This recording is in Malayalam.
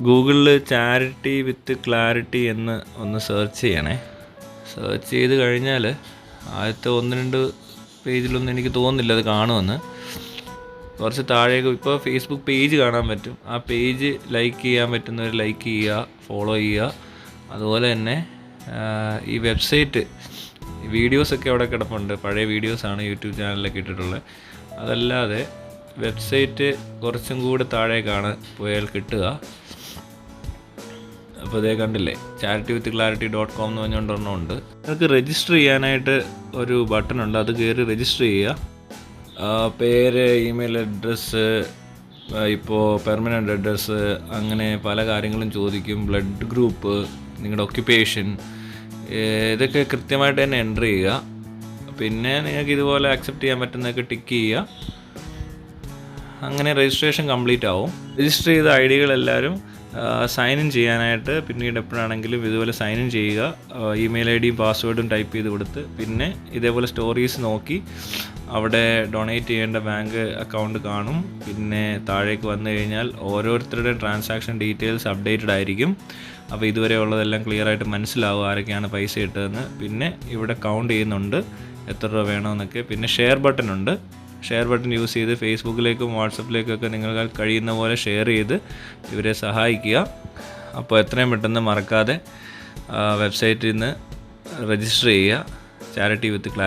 ഗൂഗിളിൽ ചാരിറ്റി വിത്ത് ക്ലാരിറ്റി എന്ന് ഒന്ന് സെർച്ച് ചെയ്യണേ. സെർച്ച് ചെയ്ത് കഴിഞ്ഞാൽ ആദ്യത്തെ ഒന്ന് രണ്ട് പേജിലൊന്നും എനിക്ക് തോന്നുന്നില്ല അത് കാണുമെന്ന്. കുറച്ച് താഴേക്ക് ഇപ്പോൾ ഫേസ്ബുക്ക് പേജ് കാണാൻ പറ്റും. ആ പേജ് ലൈക്ക് ചെയ്യാൻ പറ്റുന്നവർ ലൈക്ക് ചെയ്യുക ഫോളോ ചെയ്യുക. അതുപോലെ തന്നെ ഈ വെബ്സൈറ്റ് വീഡിയോസൊക്കെ അവിടെ കിടപ്പുണ്ട്. പഴയ വീഡിയോസാണ് യൂട്യൂബ് ചാനലിലൊക്കെ ഇട്ടിട്ടുള്ളത്. അതല്ലാതെ വെബ്സൈറ്റ് കുറച്ചും കൂടെ താഴേക്കാണ് പോയാൽ കിട്ടുക. അപ്പോൾ അതേ കണ്ടില്ലേ? Charity with clarity dot com എന്ന് പറഞ്ഞുകൊണ്ട് ഒരെണ്ണം ഉണ്ട് നിങ്ങൾക്ക് രജിസ്റ്റർ ചെയ്യാനായിട്ട് ഒരു ബട്ടൺ ഉണ്ട്. അത് കയറി രജിസ്റ്റർ ചെയ്യുക. പേര് ഇമെയിൽ അഡ്രസ്സ് ഇപ്പോൾ പെർമനന്റ് അഡ്രസ്സ് അങ്ങനെ പല കാര്യങ്ങളും ചോദിക്കും. ബ്ലഡ് ഗ്രൂപ്പ് നിങ്ങളുടെ ഒക്യുപ്പേഷൻ ഇതൊക്കെ കൃത്യമായിട്ട് തന്നെ എന്റർ ചെയ്യുക. പിന്നെ നിങ്ങൾക്ക് ഇതുപോലെ അക്സെപ്റ്റ് ചെയ്യാൻ പറ്റുന്നതൊക്കെ ടിക്ക് ചെയ്യുക. അങ്ങനെ രജിസ്ട്രേഷൻ കംപ്ലീറ്റ് ആവും. രജിസ്റ്റർ ചെയ്ത ഐ ഡികളെല്ലാവരും സൈൻ ഇൻ ചെയ്യാനായിട്ട് പിന്നീട് എപ്പോഴാണെങ്കിലും ഇതുപോലെ സൈൻ ഇൻ ചെയ്യുക. ഇമെയിൽ ഐ ഡിയും പാസ്വേഡും ടൈപ്പ് ചെയ്ത് കൊടുത്ത് പിന്നെ ഇതേപോലെ സ്റ്റോറീസ് നോക്കി അവിടെ ഡൊണേറ്റ് ചെയ്യേണ്ട ബാങ്ക് അക്കൗണ്ട് കാണും. പിന്നെ താഴേക്ക് വന്നു കഴിഞ്ഞാൽ ഓരോരുത്തരുടെ ട്രാൻസാക്ഷൻ ഡീറ്റെയിൽസ് അപ്ഡേറ്റഡ് ആയിരിക്കും. അപ്പോൾ ഇതുവരെ ഉള്ളതെല്ലാം ക്ലിയർ ആയിട്ട് മനസ്സിലാവും ആരൊക്കെയാണ് പൈസ ഇട്ടതെന്ന്. പിന്നെ ഇവിടെ കൗണ്ട് ചെയ്യുന്നുണ്ട്. എത്ര രൂപ വേണമെന്നൊക്കെ. പിന്നെ ഷെയർ ബട്ടൺ ഉണ്ട്. ഷെയർ ബട്ടൺ യൂസ് ചെയ്ത് ഫേസ്ബുക്കിലേക്കും വാട്സപ്പിലേക്കൊക്കെ നിങ്ങൾക്ക് കഴിയുന്ന പോലെ ഷെയർ ചെയ്ത് ഇവരെ സഹായിക്കുക. അപ്പോൾ എത്രയും പെട്ടെന്ന് മറക്കാതെ വെബ്സൈറ്റിൽ നിന്ന് രജിസ്റ്റർ ചെയ്യുക. ചാരിറ്റി വിത്ത് ക്ലാ